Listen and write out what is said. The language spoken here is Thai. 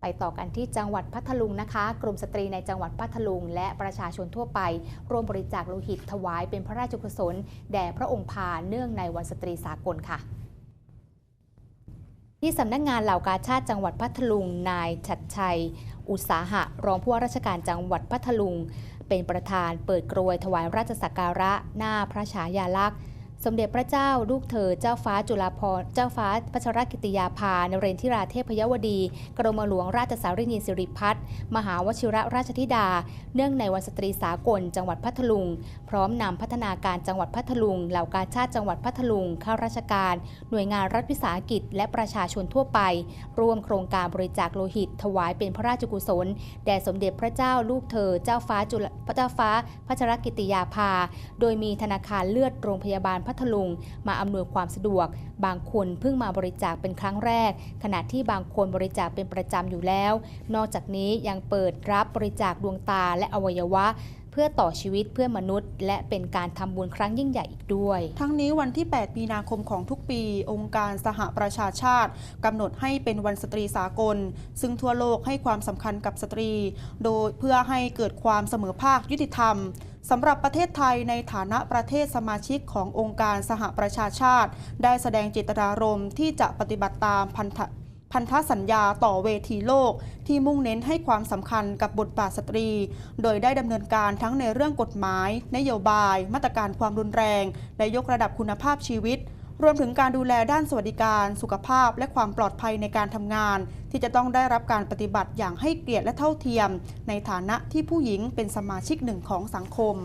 ไปต่อกันที่จังหวัดพัทลุงนะคะ กลุ่มสตรีในจังหวัดพัทลุง และประชาชนทั่วไป ร่วมบริจาคโลหิตถวายเป็นพระราชกุศลแด่พระองค์พาเนื่องในวันสตรีสากลค่ะที่สำนักงานเหล่ากาชาติจังหวัดพัทลุง นายชัดชัย อุตสาหะ รองผู้ว่าราชการจังหวัดพัทลุง เป็นประธานเปิดกรวยถวายราชสักการะ หน้าพระฉายาลักษณ์ สมเด็จพระเจ้าลูกเธอเจ้าฟ้าจุฬาภรณ์เจ้าฟ้าพัชรกิติยาภานเรนทิราเทพยวดี กรมหลวงราชสารินีสิริพัฒน์มหาวชิระราชธิดา เนื่องในวันสตรีสากลจังหวัดพัทลุง พร้อมนำพัฒนาการจังหวัดพัทลุง เหล่ากาชาติจังหวัดพัทลุงข้าราชการ หน่วยงานรัฐวิสาหกิจ และประชาชนทั่วไป ร่วมโครงการบริจาคโลหิต ถวายเป็นพระราชกุศลแด่สมเด็จพระเจ้าลูกเธอเจ้าฟ้าจุฬาเจ้าฟ้าพัชรกิติยาภา โดยมีธนาคารเลือดโรงพยาบาลพัทลุง มาอำนวยความสะดวก บางคนเพิ่งมาบริจาคเป็นครั้งแรก ขณะที่บางคนบริจาคเป็นประจำอยู่แล้ว นอกจากนี้ยังเปิดรับบริจาคดวงตาและอวัยวะเพื่อต่อชีวิตเพื่อมนุษย์ และเป็นการทำบุญครั้งยิ่งใหญ่อีกด้วย ทั้งนี้วันที่ 8 มีนาคมของทุกปี องค์การสหประชาชาติกำหนดให้เป็นวันสตรีสากล ซึ่งทั่วโลกให้ความสำคัญกับสตรี โดยเพื่อให้เกิดความเสมอภาคยุติธรรม สำหรับประเทศไทยในฐานะประเทศสมาชิกขององค์การสหประชาชาติ ได้แสดงจิตรารมณ์ที่จะปฏิบัติตามพันธพันธสัญญาต่อเวทีโลก ที่มุ่งเน้นให้ความสำคัญกับบทบาทสตรี โดยได้ดำเนินการทั้งในเรื่องกฎหมาย นโยบาย มาตรการความรุนแรง และยกระดับคุณภาพชีวิต รวมถึงการดูแลด้านสวัสดิการ สุขภาพ และความปลอดภัยในการทำงาน ที่จะต้องได้รับการปฏิบัติอย่างให้เกียรติและเท่าเทียม ในฐานะที่ผู้หญิงเป็นสมาชิกหนึ่งของสังคม